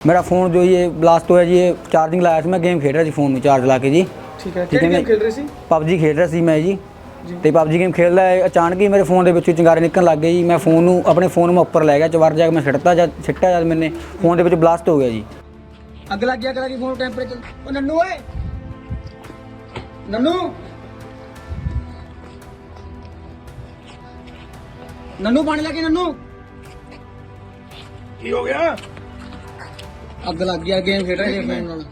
ਮੇਰਾ ਫੋਨ ਜੋ ਜੀ ਇਹ ਬਲਾਸਟ ਹੋਇਆ ਜੀ ਇਹ ਚਾਰਜਿੰਗ ਲਾਇਆ ਸੀ ਮੈਂ ਗੇਮ ਖੇਡ ਰਿਹਾ ਸੀ ਫੋਨ ਨੂੰ ਚਾਰਜ ਲਾ ਕੇ ਜੀ। ਠੀਕ ਹੈ ਕਿਹੜੀ ਗੇਮ ਖੇਡ ਰਹੇ ਸੀ? ਪਬਜੀ ਖੇਡ ਰਿਹਾ ਸੀ ਮੈਂ ਜੀ। ਜੀ। ਤੇ ਪਬਜੀ ਗੇਮ ਖੇਡਦਾ ਹੈ, ਅਚਾਨਕ ਹੀ ਮੇਰੇ ਫੋਨ ਦੇ ਵਿੱਚੋਂ ਚਿੰਗਾਰੇ ਨਿਕਲਣ ਲੱਗ ਗਏ ਜੀ। ਮੈਂ ਫੋਨ ਨੂੰ ਆਪਣੇ ਫੋਨ ਨੂੰ ਮੈਂ ਉੱਪਰ ਲੈ ਗਿਆ ਚਵਰ ਜਾ ਕੇ ਮੈਂ ਸਿੱਟਤਾ ਜਦ ਸਿੱਟਿਆ ਜਦ ਮੈਨੇ ਫੋਨ ਦੇ ਵਿੱਚ ਬਲਾਸਟ ਹੋ ਗਿਆ ਜੀ। ਅੱਗ ਲੱਗ ਗਿਆ ਕਰਾਂਗੀ ਫੋਨ ਟੈਂਪਰੇਚਰ। ਉਹ ਨੰਨੂ ਓਏ! ਨੰਨੂ! ਨੰਨੂ ਪਾਣੀ ਲੈ ਕੇ ਨੰਨੂ। ਕੀ ਹੋ ਗਿਆ? ਅੱਗ ਲੱਗ ਗਿਆ ਗੇਮ ਖੇਡ ਰਿਹਾ ਫੋਨ ਨਾਲ।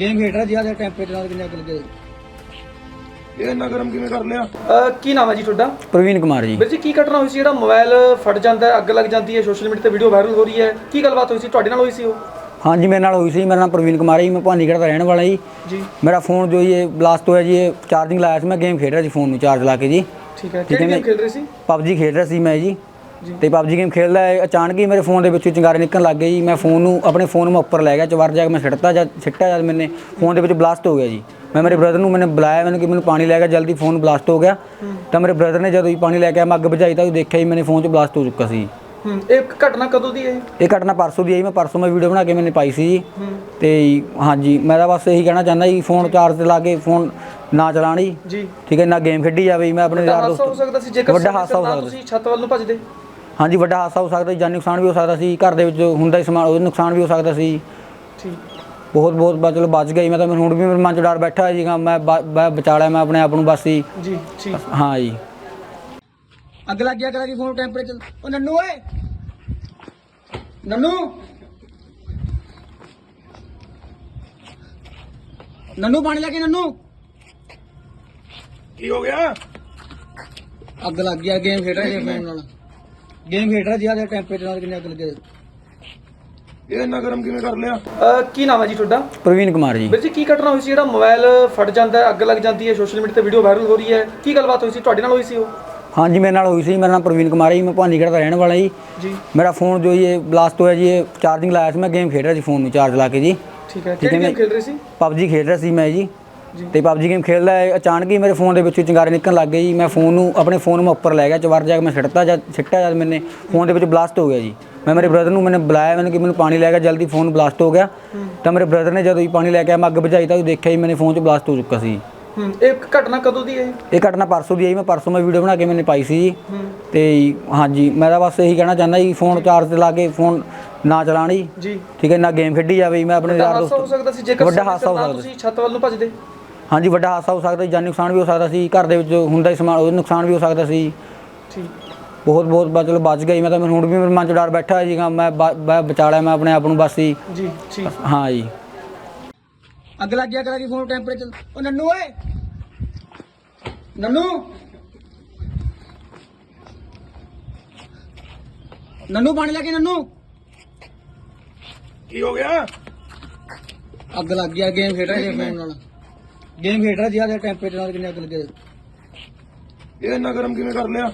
ਗੇਮ ਖੇਡ ਰਿਹਾ ਆਦੇ ਟੈਂਪਰੇਚਰ ਨਾਲ ਕਿੰਨੇ ਅੱਗ ਲੱਗੇ ਇਹ ਇੰਨਾ ਗਰਮ ਕਿਵੇਂ ਕਰ ਲਿਆ? ਕੀ ਨਾਮ ਹੈ ਜੀ ਤੁਹਾਡਾ? ਪ੍ਰਵੀਨ ਕੁਮਾਰ ਜੀ। ਵੀਰ ਜੀ ਕੀ ਘਟਨਾ ਹੋਈ ਸੀ? ਜਿਹੜਾ ਮੋਬਾਈਲ ਫਟ ਜਾਂਦਾ ਹੈ ਅੱਗ ਲੱਗ ਜਾਂਦੀ ਹੈ ਸੋਸ਼ਲ ਮੀਡੀਆ ਤੇ ਵੀਡੀਓ ਵਾਇਰਲ ਹੋ ਰਹੀ ਹੈ। ਕੀ ਗੱਲਬਾਤ ਹੋਈ ਸੀ? ਤੁਹਾਡੇ ਨਾਲ ਹੋਈ ਸੀ ਉਹ? ਹਾਂਜੀ ਮੇਰੇ ਨਾਲ ਹੋਈ ਸੀ। ਮੇਰਾ ਨਾਮ ਪ੍ਰਵੀਨ ਕੁਮਾਰ ਹੈ ਜੀ ਮੈਂ ਭਾਨੀਗੜ੍ਹ ਦਾ ਰਹਿਣ ਵਾਲਾ ਜੀ। ਜੀ। ਮੇਰਾ ਫੋਨ ਜੋ ਜੀ ਇਹ ਬਲਾਸਟ ਹੋਇਆ ਜੀ ਇਹ ਚਾਰਜਿੰਗ ਲਾਇਆ ਸੀ। ਮੈਂ ਗੇਮ ਖੇਡ ਰਿਹਾ ਸੀ ਫੋਨ ਨੂੰ ਚਾਰਜ ਲਾ ਕੇ ਜੀ। ਠੀਕ ਹੈ ਕਿਹੜੀ ਮੈਂ- ਗੇਮ ਖੇਡ ਰਹੇ ਸੀ? ਪਬਜੀ ਖੇਡ ਰਿਹਾ ਸੀ ਮੈਂ ਜੀ ਜੀ। ਤੇ ਪਬਜੀ ਗੇਮ ਖੇਡਦਾ ਹੈ, ਅਚਾਨਕ ਹੀ ਮੇਰੇ ਫੋਨ ਦੇ ਵਿੱਚੋਂ ਚਿੰਗਾਰੇ ਨਿਕਲਣ ਲੱਗ ਗਏ ਜੀ। ਮੈਂ ਫੋਨ ਨੂੰ ਆਪਣੇ ਫੋਨ ਨੂੰ ਉੱਪਰ ਲੈ ਗਿਆ ਚਵਰ ਜਾ ਕੇ ਮੈਂ ਸਿੱਟਤਾ ਜਦ ਸਿੱਟਿਆ ਜਦ ਮੈਨੇ ਫੋਨ ਦੇ ਵਿੱਚ ਬਲਾਸਟ ਹੋ ਗਿਆ ਜੀ। ਮੈਂ ਮੇਰੇ ਬ੍ਰਦਰ ਨੂੰ ਮੈਨੇ ਬੁਲਾਇਆ ਮੈਨੂੰ ਕਿ ਮੈਨੂੰ ਪਾਣੀ ਲੈ ਕੇ ਜਲਦੀ ਫੋਨ ਬਲਾਸਟ ਹੋ ਗਿਆ। ਤਾਂ ਮੇਰੇ ਬ੍ਰਦਰ ਨੇ ਜਦੋਂ ਹੀ ਪਾਣੀ ਲੈ ਕੇ ਮੈਂ ਅੱਗ ਬੁਝਾਈ ਤਾਂ ਉਹ ਦੇਖਿਆ ਹੀ ਮੇਰੇ ਫੋਨ 'ਚ ਬਲਾਸਟ ਹੋ ਚੁੱਕਾ ਸੀ। ਹੂੰ ਇਹ ਘਟਨਾ ਕਦੋਂ ਦੀ ਹੈ ਇਹ ਘਟਨਾ ਪਰਸੋਂ ਦੀ ਆਈ ਮੈਂ ਪਰਸੋਂ ਮੈਂ ਵੀਡੀਓ ਬਣਾ ਕੇ ਮੈਨੇ ਪਾਈ ਸੀ ਜੀ। ਤੇ ਹਾਂਜੀ ਮੈਂ ਤਾਂ ਬਸ ਇਹੀ ਕਹਿਣਾ ਚਾਹੁੰਦਾ ਜੀ ਫੋਨ ਚਾਰਜ ਤੇ ਲਾ ਕੇ ਫੋਨ ਨਾ ਚਲਾਣ ਜੀ। ਜੀ। ਠੀਕ ਹੈ ਨਾ ਗੇਮ ਖੇਡੀ ਜਾਵੇ ਜੀ, ਮੈਂ ਆਪਣੇ ਵੱਡਾ ਯਾਰ ਹੋ ਦੋਸਤ ਸਕਦਾ ਸੀ ਜੇਕਰ ਵੱਡਾ ਹਾਦਸਾ ਹੋ ਸਕਦਾ ਤੁਸੀਂ ਛੱਤ ਵੱਲ ਨੂੰ ਭੱਜਦੇ। ਹਾਂਜੀ ਵੱਡਾ ਹਾਦਸਾ ਹੋ ਸਕਦਾ ਸੀ ਜਾਨੀ ਨੁਕਸਾਨ ਵੀ ਹੋ ਸਕਦਾ ਸੀ ਘਰ ਦੇ ਵਿੱਚ ਜੋ ਹੁੰਦਾ ਹੀ ਸਮਾਨ ਉਹਦਾ ਨੁਕਸਾਨ ਵੀ ਹੋ ਸਕਦਾ ਸੀ। ਠੀਕ। ਬਹੁਤ ਬਹੁਤ ਬਾ ਚਲੋ ਬਚ ਗਈ ਮੈਂ ਤਾਂ ਮੈਨੂੰ ਹੁਣ ਵੀ ਮੇਰੇ ਮਨ 'ਚ ਡਰ ਬੈਠਾ ਜੀ ਗਾ ਮੈਂ ਬ- ਮੈਂ ਬਚਾ ਲਿਆ ਮੈਂ ਆਪਣੇ ਆਪ ਨੂੰ ਬਸ ਜੀ। ਠੀਕ। ਹਾਂ ਜੀ। ਅੱਗ ਲੱਗ ਗਿਆ ਕਰਾਂਗੀ ਫੋਨ ਟੈਂਪਰੇਚਰ ਉਹ ਨੰਨੂ ਓਏ! ਨੰਨੂ! ਨੰਨੂ ਪਾਣੀ ਲੈ ਕੇ ਨੰਨੂ! ਕੀ ਹੋ ਗਿਆ? ਅੱਗ ਲੱਗ ਗਿਆ ਗੇਮ ਖੇਡ ਰਿਹਾ ਸੀ ਫੋਨ ਨਾਲ। ਗੇਮ ਖੇਡ ਰਿਹਾ ਸੀ ਆਦੇ ਟੈਂਪਰੇਚਰ ਨਾਲ ਕਿੰਨੇ ਅੱਗ ਲੱਗੇ ਇਹ ਇੰਨਾ ਗਰਮ ਕਿਵੇਂ ਕਰ ਲਿਆ? ਕੀ ਨਾਮ ਹੈ ਜੀ ਤੁਹਾਡਾ? ਪ੍ਰਵੀਨ ਕੁਮਾਰ ਜੀ। ਵੀਰ ਜੀ ਕੀ ਘਟਨਾ ਹੋਈ ਸੀ? ਜਿਹੜਾ ਮੋਬਾਈਲ ਫਟ ਜਾਂਦਾ ਹੈ ਅੱਗ ਲੱਗ ਜਾਂਦੀ ਹੈ ਸੋਸ਼ਲ ਮੀਡੀਆ ਤੇ ਵੀਡੀਓ ਵਾਇਰਲ ਹੋ ਰਹੀ ਹੈ। ਕੀ ਗੱਲਬਾਤ ਹੋਈ ਸੀ? ਤੁਹਾਡੇ ਨਾਲ ਹੋਈ ਸੀ ਉਹ? ਹਾਂਜੀ ਮੇਰੇ ਨਾਲ ਹੋਈ ਸੀ। ਮੇਰਾ ਨਾਮ ਪ੍ਰਵੀਨ ਕੁਮਾਰ ਹੈ ਜੀ ਮੈਂ ਭਾਨੀਗੜ੍ਹ ਦਾ ਰਹਿਣ ਵਾਲਾ ਜੀ। ਜੀ। ਮੇਰਾ ਫੋਨ ਜੋ ਇਹ ਬਲਾਸਟ ਹੋਇਆ ਜੀ ਇਹ ਚਾਰਜਿੰਗ ਲਾਇਆ ਸੀ ਮੈਂ ਗੇਮ ਖੇਡ ਰਿਹਾ ਸੀ ਫੋਨ ਨੂੰ ਚਾਰਜ ਲਾ ਕੇ ਜੀ। ਠੀਕ ਹੈ ਠੀਕ ਹੈ ਕਿਹੜੀ ਗੇਮ ਮੈਂ- ਖੇਡ ਰਹੇ ਸੀ? ਪਬਜੀ ਖੇਡ ਰਿਹਾ ਸੀ ਮੈਂ ਜੀ। ਤੇ ਪਬਜੀ ਗੇਮ ਖੇਡਦਾ ਹੈ, ਅਚਾਨਕ ਹੀ ਮੇਰੇ ਫੋਨ ਦੇ ਵਿੱਚੋਂ ਚਿੰਗਾਰੇ ਨਿਕਲਣ ਲੱਗ ਗਏ ਜੀ। ਮੈਂ ਫੋਨ ਨੂੰ ਆਪਣੇ ਫੋਨ ਨੂੰ ਉੱਪਰ ਲੈ ਗਿਆ ਚਵਰ ਜਾ ਕੇ ਮੈਂ ਸਿੱਟਤਾ ਜਦ ਸਿੱਟਿਆ ਜਦ ਮੈਨੇ ਫੋਨ ਦੇ ਵਿੱਚ ਬਲਾਸਟ ਹੋ ਗਿਆ ਜੀ। ਮੈਂ ਮੇਰੇ ਬ੍ਰਦਰ ਨੂੰ ਮੈਨੇ ਬੁਲਾਇਆ ਮੈਨੂੰ ਕਿ ਮੈਨੂੰ ਪਾਣੀ ਲੈ ਕੇ ਜਲਦੀ ਫੋਨ ਬਲਾਸਟ ਹੋ ਗਿਆ। ਤਾਂ ਮੇਰੇ ਬ੍ਰਦਰ ਨੇ ਜਦੋਂ ਹੀ ਪਾਣੀ ਲੈ ਕੇ ਆਇਆ ਮੈਂ ਅੱਗ ਬੁਝਾਈ ਤਾਂ ਉਹ ਦੇਖਿਆ ਹੀ ਮੇਰੇ ਫੋਨ 'ਚ ਬਲਾਸਟ ਹੋ ਚੁੱਕਾ ਸੀ। ਹੂੰ ਇਹ ਘਟਨਾ ਕਦੋਂ ਦੀ ਹੈ? ਇਹ ਘਟਨਾ ਪਰਸੋਂ ਦੀ ਆਈ ਮੈਂ ਪਰਸੋਂ ਮੈਂ ਵੀਡੀਓ ਬਣਾ ਕੇ ਮੈਨੇ ਪਾਈ ਸੀ ਜੀ। ਹੂੰ। ਤੇ ਹਾਂਜੀ ਮੈਂ ਤਾਂ ਬਸ ਇਹੀ ਕਹਿਣਾ ਚਾਹੁੰਦਾ ਜੀ ਫੋਨ ਚਾਰਜ ਤੇ ਲਾ ਕੇ ਫੋਨ ਨਾ ਚਲਾਣ ਜੀ। ਠੀਕ ਹੈ ਨਾ ਗੇਮ ਖੇਡੀ ਜਾਵੇ ਮੈਂ ਆਪਣੇ ਵੱਡਾ ਯਾਰ ਹਾਦਸਾ ਹੋ ਦੋਸਤ ਸਕਦਾ ਸੀ। ਜੇਕਰ ਵੱਡਾ ਹਾਦਸਾ ਹੋ ਸਕਦਾ ਤੁਸੀਂ ਛੱਤ ਵੱਲ ਨੂੰ ਭੱਜਦੇ। ਹਾਂਜੀ ਵੱਡਾ ਹਾਦਸਾ ਹੋ ਸਕਦਾ ਸੀ ਜਾਨੀ ਨੁਕਸਾਨ ਵੀ ਹੋ ਸਕਦਾ ਸੀ ਘਰ ਦੇ ਵਿੱਚ ਜੋ ਹੁੰਦਾ ਹੀ ਸਮਾਨ ਉਹਦਾ ਨੁਕਸਾਨ ਵੀ ਹੋ ਸਕਦਾ ਸੀ। ਠੀਕ। ਬਹੁਤ ਬਹੁਤ ਬਾ ਚਲੋ ਬਚ ਗਈ ਮੈਂ ਤਾਂ ਮੈਨੂੰ ਹੁਣ ਵੀ ਮੇਰੇ ਮਨ 'ਚ ਡਰ ਬੈਠਾ ਜੀ ਗਾ ਮੈਂ ਬ- ਮੈਂ ਬਚਾ ਲਿਆ ਮੈਂ ਆਪਣੇ ਆਪ ਨੂੰ ਬਸ ਹੀ ਜੀ ਠੀਕ। ਹਾਂ ਜੀ। ਅੱਗ ਲੱਗ ਗਿਆ ਕਰਾਂਗੀ ਫੋਨ ਟੈਂਪਰੇਚਰ ਉਹ ਨੰਨੂ ਓਏ! ਨੰਨੂ! ਨੰਨੂ ਪਾਣੀ ਲੈ ਕੇ ਨੰਨੂ! ਕੀ ਹੋ ਗਿਆ? ਅੱਗ ਲੱਗ ਗਿਆ ਗੇਮ ਖੇਡ ਰਿਹਾ ਸੀ ਫੋਨ ਨਾਲ। ਗੇਮ ਖੇਡ ਰਿਹਾ ਜੀ ਆ ਟੈਂਪਰੇਚਰ ਨਾਲ ਕਿੰਨੇ ਅੱਗ ਲੱਗੇ। ਇਹ ਇੰਨਾ ਗਰਮ ਕਿਵੇਂ ਕਰ ਲਿਆ?